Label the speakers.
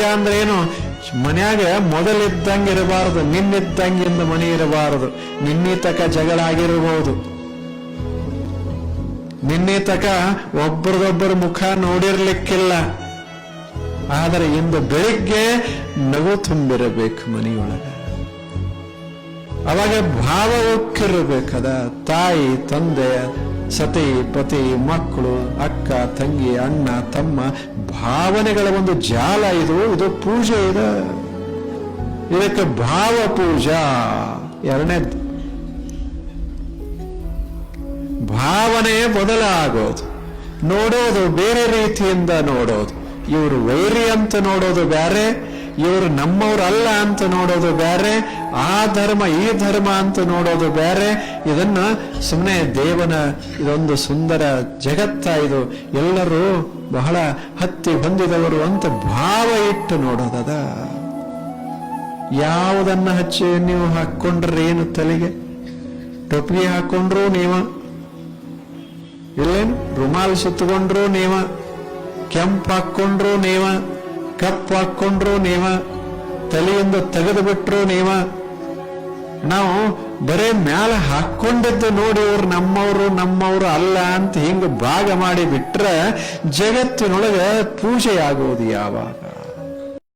Speaker 1: ಪೂಜಾ ಅಂದ್ರೆ ಏನು? ಮನ್ಯಾಗ ಮೊದಲಿದ್ದಂಗೆ ಇರಬಾರದು ನಿನ್ನಿದ್ದಂಗಿಂದ ಮನೆ ಇರಬಾರದು ನಿನ್ನೆ ತಕ ಜಗಳ ಆಗಿರಬಹುದು ನಿನ್ನೆ ತಕ ಒಬ್ಬರದೊಬ್ಬರ ಮುಖ ನೋಡಿರ್ಲಿಕ್ಕಿಲ್ಲ. ಆದರೆ ಇಂದು ಬೆಳಿಗ್ಗೆ ನಗು ತುಂಬಿರಬೇಕು ಮನೆಯೊಳಗ. ಅವಾಗ ಭಾವ ಒಕ್ಕಿರಬೇಕದ ತಾಯಿ ತಂದೆ ಸತಿ ಪತಿ ಮಕ್ಕಳು, ಅಕ್ಕ, ತಂಗಿ, ಅಣ್ಣ, ತಮ್ಮ, ಭಾವನೆಗಳ ಒಂದು ಜಾಲ ಇದು ಇದು ಪೂಜೆ ಇದೆ. ಇದಕ್ಕೆ ಭಾವ ಪೂಜಾ. ಎರಡನೇದು. ಭಾವನೆ ಬದಲಾಗೋದು ನೋಡೋದು ಬೇರೆ ರೀತಿಯಿಂದ ನೋಡೋದು. ಇವರು ವೈರಿ ಅಂತ ನೋಡೋದು ಬೇರೆ ಇವರು ನಮ್ಮವ್ರಲ್ಲ ಅಂತ ನೋಡೋದು ಬೇರೆ, ಆ ಧರ್ಮ ಈ ಧರ್ಮ ಅಂತ ನೋಡೋದು ಬೇರೆ. ಇದನ್ನ ಸುಮ್ಮನೆ ದೇವನ ಇದೊಂದು ಸುಂದರ ಜಗತ್ತ ಇದು. ಎಲ್ಲರೂ ಬಹಳ ಹತ್ತಿ ಹೊಂದಿದವರು ಅಂತ ಭಾವ ಇಟ್ಟು ನೋಡೋದದ. ಯಾವುದನ್ನ ಹಚ್ಚಿ ನೀವು ಹಾಕೊಂಡ್ರೆ ಏನು ತಲೆಗೆ? ಟೊಪ್ಪಿಗೆ ಹಾಕೊಂಡ್ರು ನೀವ? ಇಲ್ಲೇನು? ರುಮಾಲ್ ಸುತ್ತಕೊಂಡ್ರು ನೀವ? ಕೆಂಪು ಹಾಕೊಂಡ್ರು ನೀವ? ಕಪ್ಪು ಹಾಕೊಂಡ್ರು ನೀವ ತಲೆಯಿಂದ ತೆಗೆದು ಬಿಟ್ರು ನೇಮ ನಾವು ಬರೇ ಮ್ಯಾಲ ಹಾಕೊಂಡಿದ್ದು ನೋಡಿ ಇವ್ರು ನಮ್ಮವರು ನಮ್ಮವರು ಅಲ್ಲ ಅಂತ ಹಿಂಗ ಭಾಗ ಮಾಡಿ ಬಿಟ್ರೆ ಜಗತ್ತಿನೊಳಗೆ ಪೂಜೆಯಾಗುವುದು ಯಾವಾಗ?